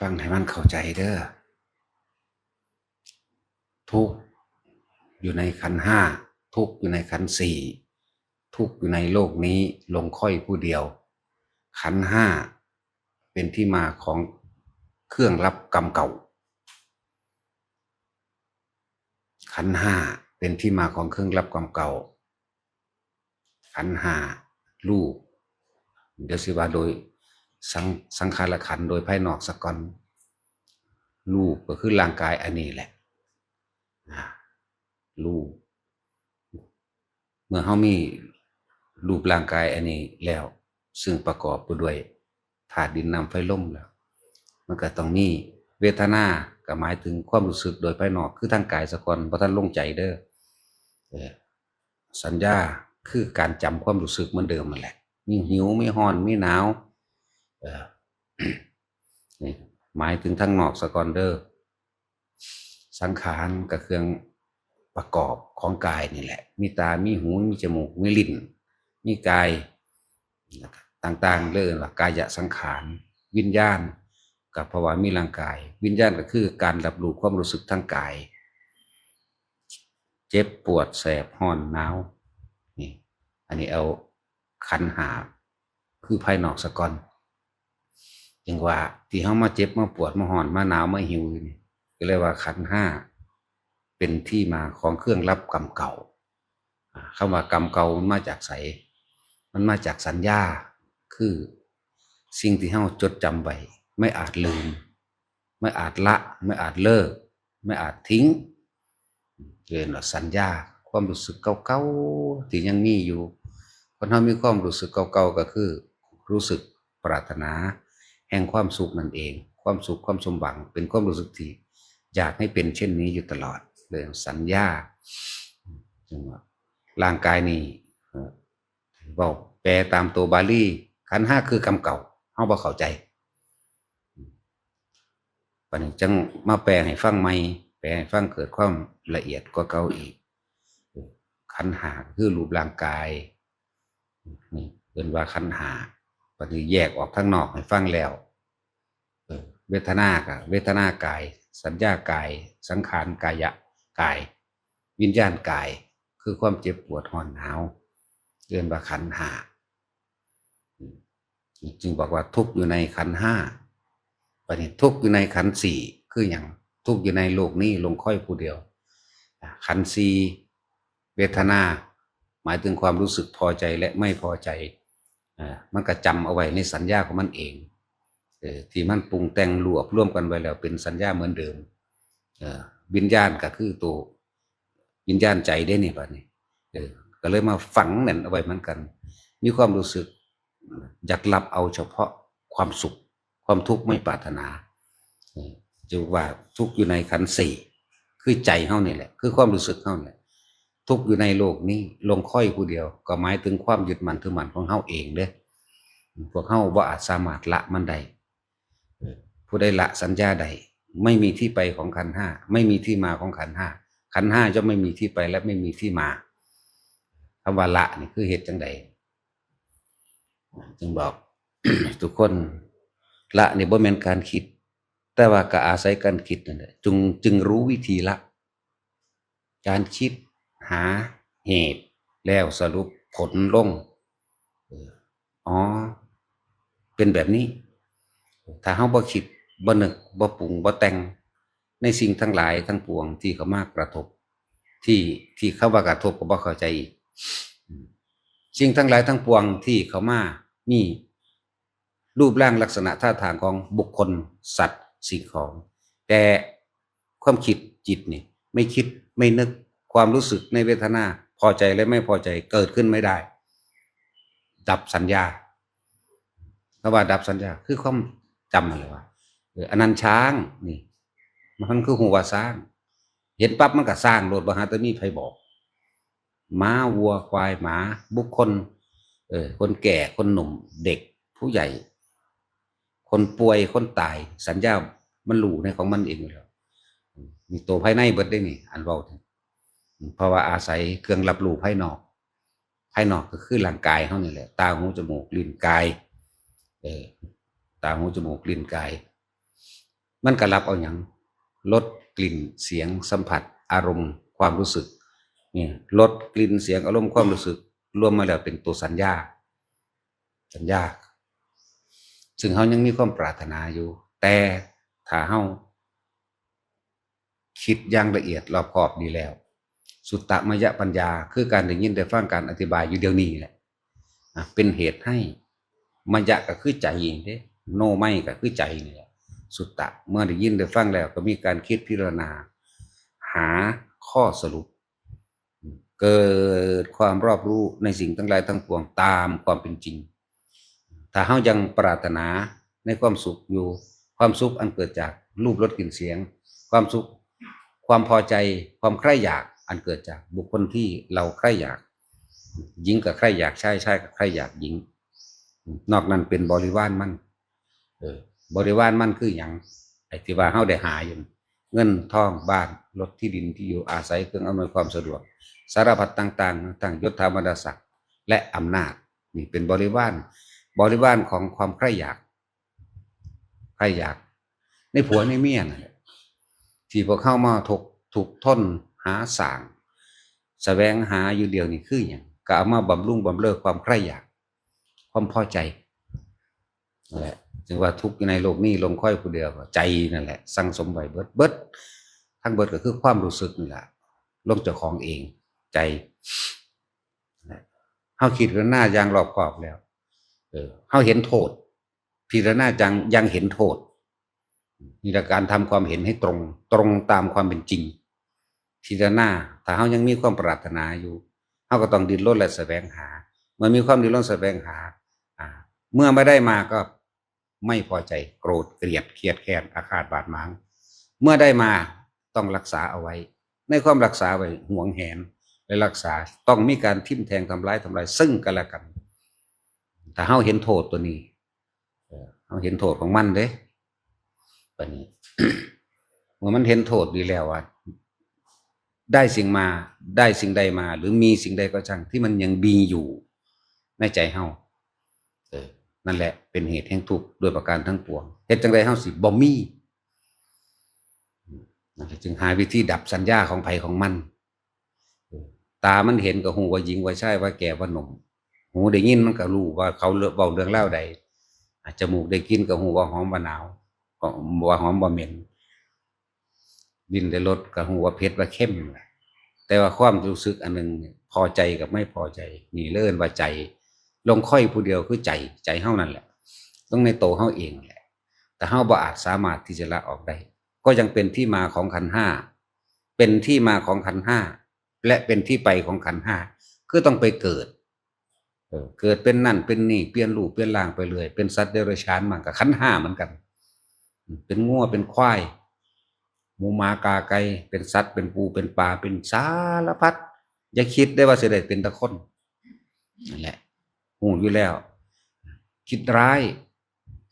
ฟังให้มันเข้าใจเด้อทุกอยู่ในขันห้าทุกอยู่ในขันสี่ทุกอยู่ในโลกนี้ลงค่อยผู้เดียว ขันห้าเป็นที่มาของเครื่องรับกรรมเก่า ขันห้าเป็นที่มาของเครื่องรับกรรมเก่า ขันห้ารูปเดี๋ยวสิว่าโดย สังสังขารขันโดยภายนอกสกอนรูปก็คือร่างกายอันนี้แหละรูปเมื่อเขามีรูปร่างกายอันนี้แล้ว ซึ่งประกอบไปด้วยธาตุดินน้ำไฟลมแล้ว มันก็ต้องมีเวทนาก็หมายถึงความรู้สึกโดยภายนอกคือทางกายสกอนเพราะท่านลงใจเด้อสัญญาคือการจำความรู้สึกเหมือนเดิมนั่นแหละ มีหิว มีหอน มีหนาว นี่หมายถึงทางนอกสกอนเดอร์ สังขารกับเครื่องประกอบของกายนี่แหละ มีตา มีหู มีจมูก มีลิ้น มีกายต่างๆเรื่องว่ากายสังขาร วิญญาณ กับภาวะมีร่างกาย วิญญาณก็คือการรับรู้ความรู้สึกทางกาย เจ็บปวดแสบห้อนหนาวนี่ อันนี้เอาขันหาคือภายนอกสะก่อน จึงว่าที่เขามาเจ็บมาปวดมาหอนมาหนาวมาหิวนี่ก็เรียกว่าขันห้าเป็นที่มาของเครื่องรับกรรมเก่าอ่าคำว่ากรรมเก่ามันมาจากไสมันมาจากสัญญาคือสิ่งที่เราจดจำไว้ไม่อาจลืม ไม่อาจละ ไม่อาจเลิก ไม่อาจทิ้งเรียนว่าสัญญา ความรู้สึกเก่าๆที่ยังมีอยู่คนเรามีความรู้สึกเก่าๆก็คือ รู้สึกปรารถนา แห่งความสุขนั่นเอง ความสุขความสมหวัง เป็นความรู้สึกที่อยากให้เป็นเช่นนี้อยู่ตลอดเรื่องสัญญาจึงว่าร่างกายนี่บอกแปลตามตัวบาลีขันห้าคือกรรมเก่าเฮาบ่เข้าใจปันนี้จังมาแปลให้ฟังใหม่แปลให้ฟังเกิดความละเอียดกว่าเก่าอีกขันหาคือรูปร่างกายนี่เป็นว่าขันหา ปฏิแยกออกทั้งนอกให้ฟังแล้วเวทนากับเวทนากาย สัญญากาย สังขารกายะกาย วิญญาณกาย คือความเจ็บปวดหอนหนาวเรียนว่าขันหาจึงบอกว่าทุกอยู่ในขันห้าปฏิทุกอยู่ในขันสี่คืออย่างทุกอยู่ในโลกนี้ลงค่อยผู้เดียว ขันสี่เวทนา หมายถึงความรู้สึกพอใจและไม่พอใจ มันก็จำเอาไว้ในสัญญาของมันเองอที่มันปรุงแต่งรวบร่วมกันไว้แล้วเป็นสัญญาเหมือนเดิมวิญญาณก็คือตัววิญญาณใจได้นี่บัดนี้ก็เลยมาฝังแน่นเอาไว้เหมือนกัน มีความรู้สึกอยากรับเอาเฉพาะความสุข ความทุกข์ไม่ปรารถนาออจึงว่าทุกข์อยู่ในขันสี่คือใจเฮานี่แหละ คือความรู้สึกเฮานี่แหละ ทุกอยู่ในโลกนี้ลงค่อยผู้เดียว ก็หมายถึงความยึดมั่นถือมั่นของเฮาเองเด้อพวกเฮาบ่อาจสามารถละมันได้เออผู้ใดละสัญญาใด ไม่มีที่ไปของขันห้าไม่มีที่มาของขันห้าขันห้าจะไม่มีที่ไปและไม่มีที่มาคำว่าละนี่คือเหตุจังใดจึงบอกทุกคนละนี่บ่แม่นการคิด แต่ว่าก็อาศัยการคิดนั่นแหละจึงจึงรู้วิธีละ การคิด หาเหตุแล้วสรุปผลลงอ๋อ เป็นแบบนี้ ถ้าเฮาบ่คิดบ่นึกบ่ปรุงบ่แต่ง ในสิ่งทั้งหลายทั้งปวงที่เขามากระทบ ที่ที่เขาว่ากระทบก็บ่เข้าใจอีกสิ่งทั้งหลายทั้งปวงที่เขามามีรูปร่างลักษณะท่าทางของบุคคลสัตว์สิ่งของ แต่ความคิดจิตนี่ ไม่คิดไม่นึก ความรู้สึกในเวทนาพอใจและไม่พอใจเกิดขึ้นไม่ได้ ดับสัญญาคำว่าดับสัญญาคือความจำอะไรวะเอออันนั้นช้างนี่ มันคือหัวสร้าง เห็นปั๊บมันก็สร้างโลดบาหาตมีไผบอกม้าวัวควายหมา บุคคล เออคนแก่คนหนุ่มเด็กผู้ใหญ่ คนป่วยคนตาย สัญญามันรู้ในของมันเองอยู่แล้วมีตัวภายในเบิดได้นี่อันเว้า เพราะว่าอาศัยเครื่องรับรู้ภายนอกภายนอกก็คือร่างกายเฮานี่แหละตาหูจมูกลิ้นกายเออตาหูจมูกลิ้นกาย มันก็รับเอาอย่างลดกลิ่นเสียงสัมผัส อารมณ์ความรู้สึกนี่ลดกลิ่นเสียงอารมณ์ความรู้สึก รวมมาแล้วเป็นตัวสัญญา สัญญา ซึ่งเขายังมีความปรารถนาอยู่ แต่ถ้าเขาคิดอย่างละเอียดรอบคอบดีแล้ว สุตตมยปัญญา คือการได้ยินได้ฟังการอธิบายอยู่เดียวนี้แหละเป็นเหตุให้มยะก็คือใจเองเด้โนไม่ก็คือใจนี่แหละสุตตะเมื่อได้ยินได้ฟังแล้ว ก็มีการคิดพิจารณา หาข้อสรุป เกิดความรอบรู้ในสิ่งทั้งหลายทั้งปวงตามความเป็นจริง ถ้าเฮายังปรารถนาในความสุขอยู่ความสุขอันเกิดจากรูปรสกลิ่นเสียง ความสุข ความพอใจความใคร่อยาก อันเกิดจากบุคคลที่เราใคร่อยากหญิงกับใคร่อยากชายชายกับใคร่อยากหญิง นอกนั้นเป็นบริวารมันเออบริวารมันคืออย่างไอ้ที่ว่าเฮาได้หาอยู่เงินทองบ้านรถที่ดินที่อยู่อาศัยเครื่องอำนวยความสะดวก สารพัดต่างๆต่างยศธรรมดาศักดิ์และอำนาจนี่เป็นบริวารบริวารของความใคร่อยากใครอยาก ในผัวในเมียนั่นแหละที่พวกเข้ามาถูกถูกทน หาสางแสวงหาอยู่เดียวนี่คืออย่างก็เอามาบำรุงบำเรอความใคร่อยาก ความพอใจนั่นแหละจึงว่าทุกข์อยู่ในโลกนี้ลงค่อยผู้เดียวใจนั่นแหละ สั่งสมไว้เบิดเบิดทั้งเบิดก็คือความรู้สึกนี่แหละลงเจ้าของเองใจหละเฮาคิดกันหน้าย่างรอบคอบแล้ว เออเฮาเห็นโทษพิจารณาจังยังเห็นโทษนี่ละการทำความเห็นให้ตรง ตรงตามความเป็นจริง พิจารณาถ้าเฮายังมีความปรารถนาอยู่เฮาก็ต้องดิ้นรนและแสวงหา เมื่อมีความดิ้นรนแสวงหาอ่าเมื่อไม่ได้มาก็ไม่พอใจโกรธเกลียดเครียดแค้นอาฆาตบาดหมาง เมื่อได้มาต้องรักษาเอาไว้ ในความรักษาไว้ห่วงแหนและรักษาต้องมีการทิ่มแทงทำร้ายทำลายซึ่งกันและกันถ้าเฮาเห็นโทษตัวนี้เฮาเห็นโทษของมันเด้ปานนี้เมื่อมันเห็นโทษดีแล้วว่า ได้สิ่งมาได้สิ่งใดมา หรือมีสิ่งใดก็ช่างที่มันยังบีอยู่ในใจเฮาเออนั่นแหละเป็นเหตุแห่งทุกข์โดยประการทั้งปวงเฮ็ดจังไดเฮาสิบ่มีนั่นจึงหาวิธีดับสัญญาของไผของมัน ตามันเห็นก็ฮู้ว่าหญิงว่าชายว่าแก่ว่าหนุ่ม หูได้ยินมันก็รู้ว่าเขาเบาเรื่องเล่าใดจมูกได้กินก็หูว่าหอมว่าหนาวว่าหอมว่าเหม็น ดินได้รสก็หูว่าเผ็ดว่าเข้ม แต่ว่าความรู้สึกอันหนึงเนี่ยพอใจกับไม่พอใจนี่เลื่อนว่าใจ ลงค่อยผู้เดียวคือใจใจเฮานั่นแหละ ต้องในโตเฮาเองแหละ แต่เฮาบ่อาจสามารถที่จะละออกได้ ก็ยังเป็นที่มาของขันห้าเป็นที่มาของขันห้าและเป็นที่ไปของขันห้าคือต้องไปเกิดเกิดเป็นนั่นเป็นนี่เปลี่ยนรูปเปลี่ยนร่างไปเลย เป็นสัตว์เดรัจฉานมันกับขันห้าเหมือนกัน เป็นงัวเป็นควาย มูหมากาไก่เป็นสัตว์เป็นปูเป็นปลาเป็นสารพัดอย่าคิดได้ว่าเสิได้เป็นตะคนนั่นแหละหูอยู่แล้ว คิดร้าย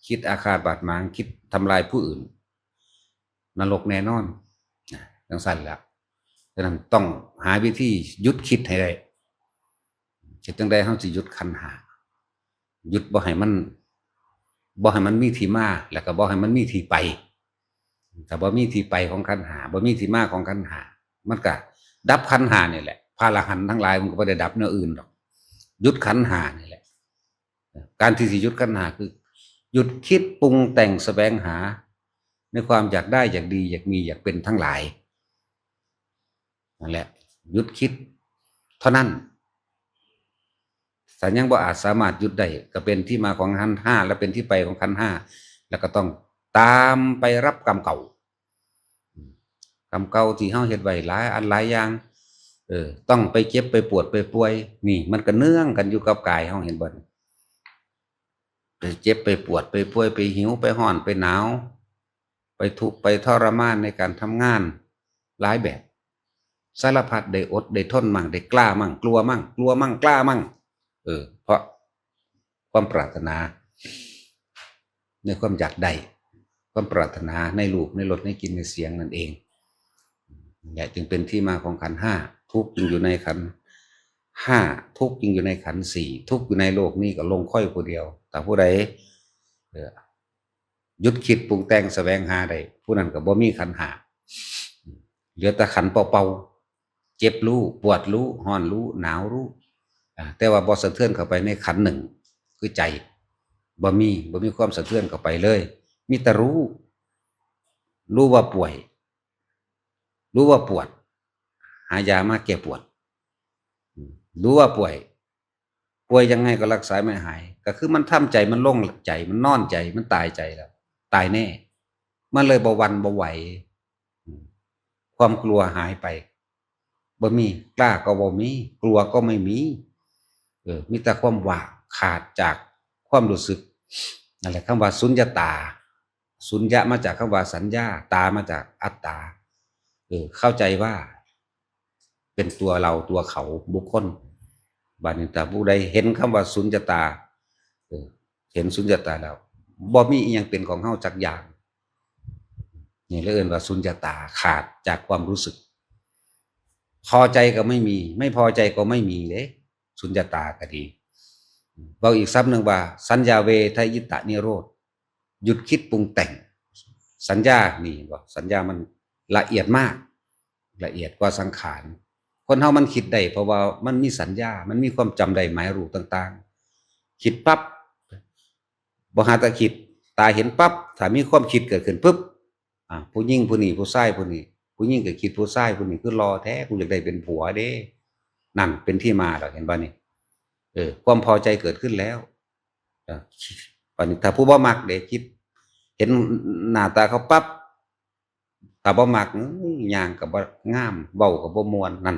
คิดอาฆาตบาดหมางคิดทำลายผู้อื่น นรกแน่นอนนะจังสั้นแล้วดังนั้นต้องหาวิธีหยุดคิดให้ได้เฮ็ดจังได๋เฮาสิหยุดคันหาหยุดบ่ให้มันบ่ให้มันมีที่มา แล้วก็บ่ให้มันมีที่ไป ถ้าบ่มีที่ไปของคันหาบ่มีที่มาของคันหา มันก็ดับคันหานี่แหละพระหันทั้งหลายมันก็บ่ได้ดับเนื้ออื่นดอกหยุดขันหานี่แหละ การที่สิหยุดขันหาคือ หยุดคิดปรุงแต่งแสวงหา ในความอยากได้อยากดี อยากมีอยากเป็นทั้งหลายนั่นแหละหยุดคิด เท่านั้นสัญญังบ่อาจสามารถหยุดได้ก็เป็นที่มาของขันห้าและเป็นที่ไปของขันห้าแล้วก็ต้อง ตามไปรับกรรมเก่ากรรมเก่าที่เฮาเฮ็ดไว้หลายอันหลายอย่างเออ ต้องไปเจ็บไปปวดไปป่วย นี่ มันก็เนื่องกันอยู่กับกายเฮาเห็นบ่นไปเจ็บไปปวดไปป่วยไปหิวไปร้อนไปหนาว ไปทุกไปทรมานในการทำงาน หลายแบบสารพัดได้อดได้ทนมั่งได้กล้ามั่งกลัวมั่ง กลัวมั่งกล้ามั่ง เออ เพราะความปรารถนา ในความอยากได้ ความปรารถนาในรูปในรสในกลินในเสียงนั่นเองนี่จึงเป็นที่มาของขันห้าทุกจึงอยู่ในขันห้าทุกจึงอยู่ในขันสี่ทุกอยู่ในโลกนี้ก็ลงค่อยผู้เดียว แต่ผู้ใดเอ่อหยุดคิดปรุงแต่งแสวงหาได้ผู้นั้นก็บ่มีขันหาเหลือแต่ขันเป่าๆเจ็บรู้ปวดรู้ห้อนรู้หนาวรู้แต่ว่าบ่สะเทือนเข้าไปในขันหนึ่งคือใจบ่มีบ่มีความสะเทือนเข้าไปเลย มีแต่รู้ รู้ว่าป่วย รู้ว่าปวด หายามาแก้ปวด รู้ว่าป่วย ป่วยยังไงก็รักษาไม่หาย ก็คือมันทำใจมันโล่งใจ มันนอนใจ มันตายใจแล้ว ตายแน่ มันเลยบหวันบไหว ความกลัวหายไปบ่มีกล้าก็บ่มี กลัวก็ไม่มี เออมีแต่ความว่างขาดจากความรู้สึกนั่นแหละคำว่าสุญญตา สุญญะมาจากคำว่าสัญญา ตามาจากอัตตาเออเข้าใจว่า เป็นตัวเราตัวเขาบุคคลบานิตาผู้ใดเห็นคำว่าสุญญตาเออเห็นสุญญตาแล้วบ่มีอีหยังเป็นของเฮาจักอย่างนี่เรียกว่าสุญญตาขาดจากความรู้สึก พอใจก็ไม่มี ไม่พอใจก็ไม่มีเลยสุญญตาก็ดีเราอีกซับหนึ่งว่า สัญญาเวทยิตะนิโรธ หยุดคิดปรุงแต่ง สัญญานี่บอกสัญญามันละเอียดมาก ละเอียดกว่าสังขารคนเฮามันคิดได้เพราะว่ามันมีสัญญา มันมีความจำได้หมายรู้ต่าง ๆ คิดปั๊บบ่หาตะคิด ตาเห็นปั๊บถ้ามีความคิดเกิดขึ้นปุ๊บอ่าผู้หญิงผู้นี้ผู้ชายผู้นี้ผู้หญิงก็คิดผู้ชายผู้นี้คือรอแท้กูอยากได้เป็นผัวเด้ นั่นเป็นที่มาหรอกเห็นป่ะนี่เออความพอใจเกิดขึ้นแล้ว อะปานนี้ถ้าผู้บ่มักเด็กคิด เห็นหน้าตาเขาปั๊บถ้าบ่มักอื้อย่างกับบ่งามเว้ากับบ่มวนนั่น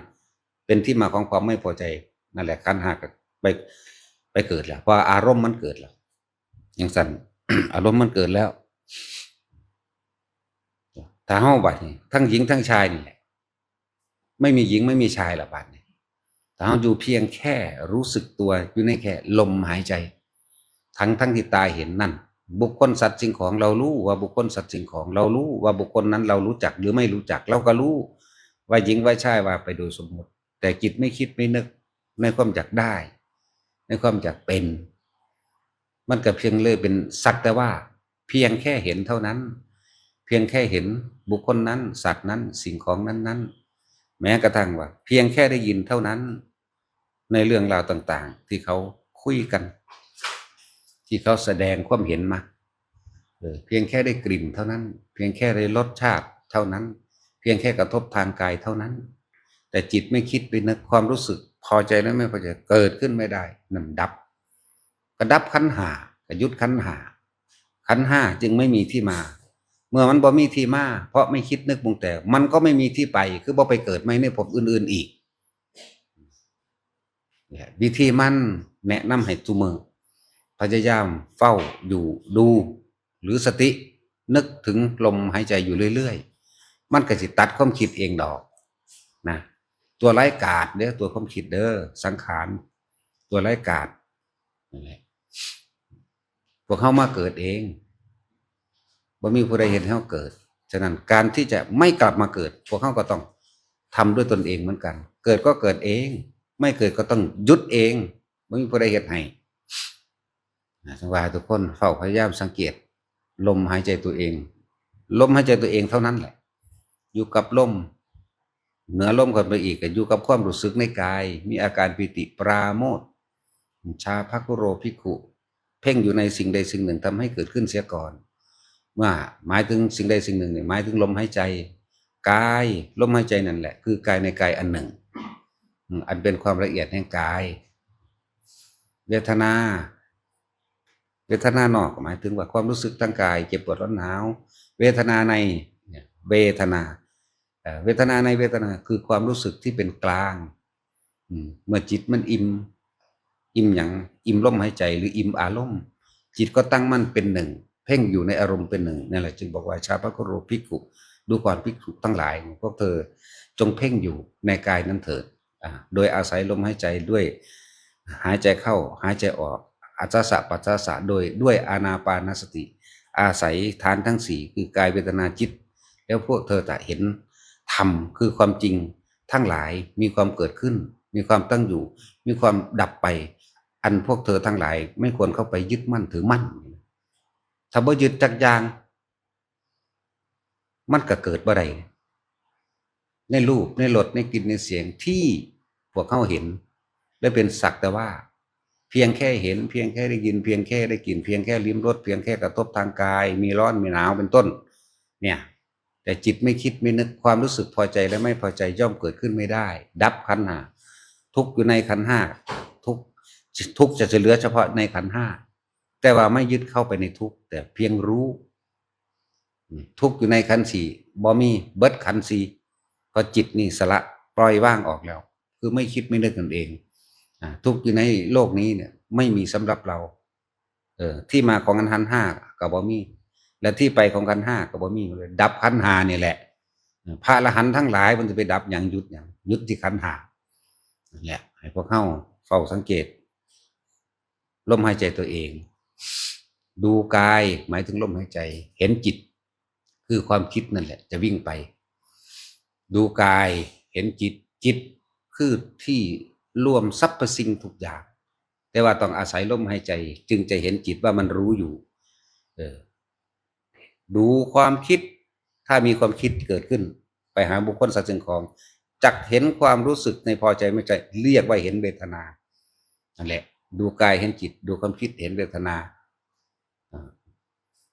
เป็นที่มาของความไม่พอใจนั่นแหละคันหากไปไปเกิดแล้วเพราะอารมณ์มันเกิดแล้วอย่างสั่นอารมณ์มันเกิดแล้วถ้าเฮาบัดนี้ทั้งหญิงทั้งชายนี่แหละไม่มีหญิงไม่มีชายละบัดนี้ถ้าเฮาอยู่เพียงแค่รู้สึกตัวอยู่ในแค่ลมหายใจ ทั้งทั้งที่ตาเห็นนั่น บุคคลสัตว์สิ่งของเรารู้ว่าบุคคลสัตว์สิ่งของเรารู้ว่าบุคคลนั้นเรารู้จักหรือไม่รู้จักเราก็รู้ ว่าหญิงว่าชายว่าไปโดยสมมติ แต่จิตไม่คิดไม่นึกในความอยากได้ ในความอยากเป็น มันก็เพียงเลยเป็นสักแต่ว่า เพียงแค่เห็นเท่านั้น เพียงแค่เห็นบุคคลนั้น สัตว์นั้นสิ่งของนั้นนั้นแม้กระทั่งว่า เพียงแค่ได้ยินเท่านั้น ในเรื่องราวต่าง ๆ ที่เขาคุยกัน ที่เขาแสดงความเห็นมาเพียงแค่ได้กลิ่นเท่านั้น เพียงแค่ได้รสชาติเท่านั้น เพียงแค่กระทบทางกายเท่านั้น แต่จิตไม่คิดไปนึกความรู้สึก พอใจแล้วไม่พอใจเกิดขึ้นไม่ได้นั่นดับกระดับขันหากระยุดขันหาขันห้าจึงไม่มีที่มา เมื่อมันบ่มีที่มา เพราะไม่คิดนึกปรุงแต่ มันก็ไม่มีที่ไป คือบ่ไปเกิดไม่ในภพอื่น ๆอีกวิธีมันแนะนำให้ทุมือ ยายามเฝ้าอยู่ดู หรือสติ นึกถึงลมหายใจอยู่เรื่อยๆ มันก็สิตัดความคิดเองดอกนะตัวไร้กาดเด้อตัวความคิดเด้อสังขาร ตัวไร้กาดนั่นแหละพวกเขามาเกิดเองบ่มีผู้ใดเห็นให้เขาเกิด ฉะนั้นการที่จะไม่กลับมาเกิด พวกเขาก็ต้องทำด้วยตนเองเหมือนกัน เกิดก็เกิดเอง ไม่เกิดก็ต้องหยุดเองไม่มีผู้ใดเห็นให้ นะสังวาทุกคนเฝ้าพยายามสังเกต ลมหายใจตัวเอง ลมหายใจตัวเองเท่านั้นแหละ อยู่กับลมเหนือลมกันไปอีกก็อยู่กับความรู้สึกในกาย มีอาการปิติปราโมทชาพักุโรภิกขุเพ่งอยู่ในสิ่งใดสิ่งหนึ่งทำให้เกิดขึ้นเสียก่อนเมื่อหมายถึงสิ่งใดสิ่งหนึ่งเนี่ยหมายถึงลมหายใจกายลมหายใจนั่นแหละ คือกายในกายอันหนึ่ง อันเป็นความละเอียดแห่งกาย เวทนา เวทนานอกหมายถึงว่าความรู้สึกทางกาย เจ็บปวดร้อนหนาว เวทนาในเวทนา เวทนาในเวทนาคือความรู้สึกที่เป็นกลางเมื่อจิตมันอิ่มอิ่มอย่างอิ่มลมหายใจ หรืออิ่มอารมณ์จิตก็ตั้งมั่นเป็นหนึ่ง เพ่งอยู่ในอารมณ์เป็นหนึ่งนั่นแหละจึงบอกว่าชาพระโครภิกขุดูก่อนภิกขุทั้งหลายพวกเธอจงเพ่งอยู่ในกายนั้นเถิดโดยอาศัยลมหายใจด้วยหายใจเข้าหายใจออก อาจาสะปัจจาสะโดยด้วยอานาปานสติ อาศัยฐานทั้งสี่คือกายเวทนาจิต แล้วพวกเธอจะเห็นธรรมคือความจริงทั้งหลายมีความเกิดขึ้น มีความตั้งอยู่ มีความดับไป อันพวกเธอทั้งหลาย ไม่ควรเข้าไปยึดมั่นถือมั่นถ้าบ่ยึดจักอย่าง มันก็เกิดบ่ได้ในรูปในรสในกลิ่นในเสียงที่พวกเขาเห็น และเป็นสักแต่ว่า พียงแค่เห็นเพียงแค่ได้ยินเพียงแค่ได้กลิ่นเพียงแค่ลิ้มรสเพียงแค่กระทบทางกาย มีร้อนมีหนาวเป็นต้น เนี่ย แต่จิตไม่คิดไม่นึกความรู้สึกพอใจและไม่พอใจย่อมเกิดขึ้นไม่ได้ ดับขันห้าทุกอยู่ในขันห้าทุกทุกจะจะเหลือเฉพาะในขันห้าแต่ว่าไม่ยึดเข้าไปในทุกแต่เพียงรู้ ทุกอยู่ในขันสี่บ่มีเบิดขันสี่พราะจิตนี่สละปล่อยว่างออกแล้ว คือไม่คิดไม่นึกกันเอง ทุกอยู่ในโลกนี้เนี่ย ไม่มีสำหรับเรา เออ ที่มาของขันธ์ห้ากับบ่มีและที่ไปของขันห้ากับบ่มีเลยดับขันหานี่แหละพระอรหันทั้งหลายมันจะไปดับอย่างยุดอย่างยุดที่ขันหานั่แหละให้พวกเข้าเฝ้าสังเกตลมหายใจตัวเอง ดูกายหมายถึงลมหายใจ เห็นจิต คือความคิดนั่นแหละ จะวิ่งไป ดูกายเห็นจิตจิตคือที่ รวมสรรพสิ่งทุกอย่าง แต่ว่าต้องอาศัยลมหายใจ จึงจะเห็นจิตว่ามันรู้อยู่ เออ ดูความคิด ถ้ามีความคิดเกิดขึ้น ไปหาบุคคลสัตว์สิ่งของจักเห็นความรู้สึกในพอใจไม่ใจ เรียกว่าเห็นเวทนานั่นแหละ ดูกายเห็นจิต ดูความคิดเห็นเวทนา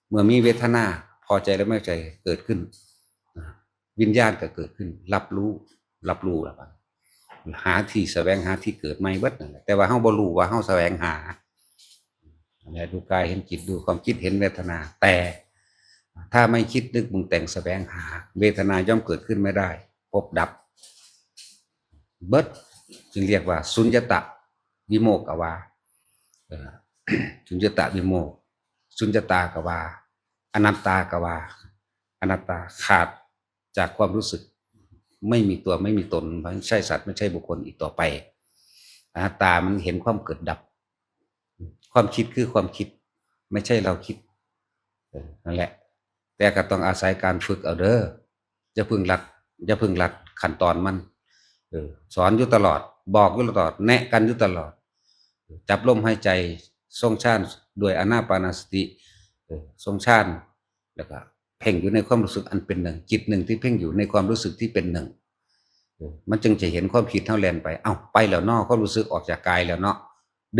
เมื่อมีเวทนาพอใจและไม่พอใจเกิดขึ้น วิญญาณก็เกิดขึ้น รับรู้ รับรู้แล้วบัด หาที่แสวงหาที่เกิดไม่เบิดนั่นแหละแต่ว่าเฮาบ่รู้ว่าเฮาแสวงหาและดูกายเห็นจิตดูความคิดเห็นเวทนา แต่ถ้าไม่คิดนึกปรุงแต่งแสวงหา เวทนาย่อมเกิดขึ้นไม่ได้ พบดับ เบิดจึงเรียกว่า สุญญตะวิโมกขวาเอ่อสุญญตะวิโมกสุญญตากวาอนัตตากวาอนัตตาขาดจากความรู้สึก ไม่มีตัวไม่มีตนไม่ใช่สัตว์ไม่ใช่บุคคลอีกต่อไปอนัตามันเห็นความเกิดดับ ความคิดคือความคิด ไม่ใช่เราคิดนั่นแหละ แต่ก็ต้องอาศัยการฝึกเอาเด้อจะพึ่งรัดจะพึ่งรัดขั้นตอนมันสอนอยู่ตลอด บอกอยู่ตลอด แนะกันอยู่ตลอด จับลมหายใจทรงชาติด้วยอนาปานาสติทรงชาติแล้วก็ เพ่งอยู่ในความรู้สึกอันเป็นหนึ่ง จิตหนึ่งที่เพ่งอยู่ในความรู้สึกที่เป็นหนึ่ง มันจึงจะเห็นความผิดเท่าแลนไป เอ้าไปแล้วเนอกความรู้สึกออกจากกายแล้วเนาะ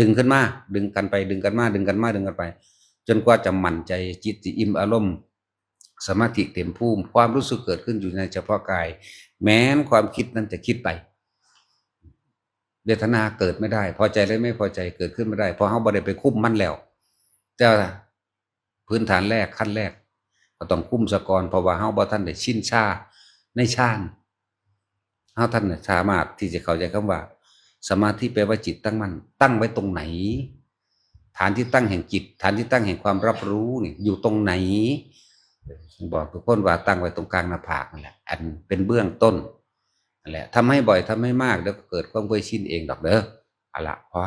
ดึงขึ้นมา ดึงกันไป ดึงกันมาดึงกันมาดึงกันไป จนกว่าจะหมั่นใจจิตอิ่มอารมณ์สมาธิเต็มภูมิความรู้สึกเกิดขึ้นอยู่ในเฉพาะกาย แม้นความคิดนั้นจะคิดไปเวทนาเกิดไม่ได้ พอใจและไม่พอใจเกิดขึ้นไม่ได้เพราะเขาบ่ได้ไปคุ้มมันแล้วแต่พื้นฐานแรกขั้นแรก ก็ต้องคุ้มสะกอนเพราะว่าเฮาบ่ท่านได้ชินชาในฌานเฮาท่านสามารถที่จะเข้าใจคำว่า สมาธิแปลว่าจิตตั้งมั่นตั้งไว้ตรงไหน ฐานที่ตั้งแห่งจิต ฐานที่ตั้งแห่งความรับรู้นี่อยู่ตรงไหนบอกทุกคนว่าตั้งไว้ตรงกลางหน้าผากนั่นแหละอันเป็นเบื้องต้นนั่นแหละทำให้บ่อยทำให้มากเดี๋ยวก็เกิดความเคยชินเองดอกเด้ออาละพอ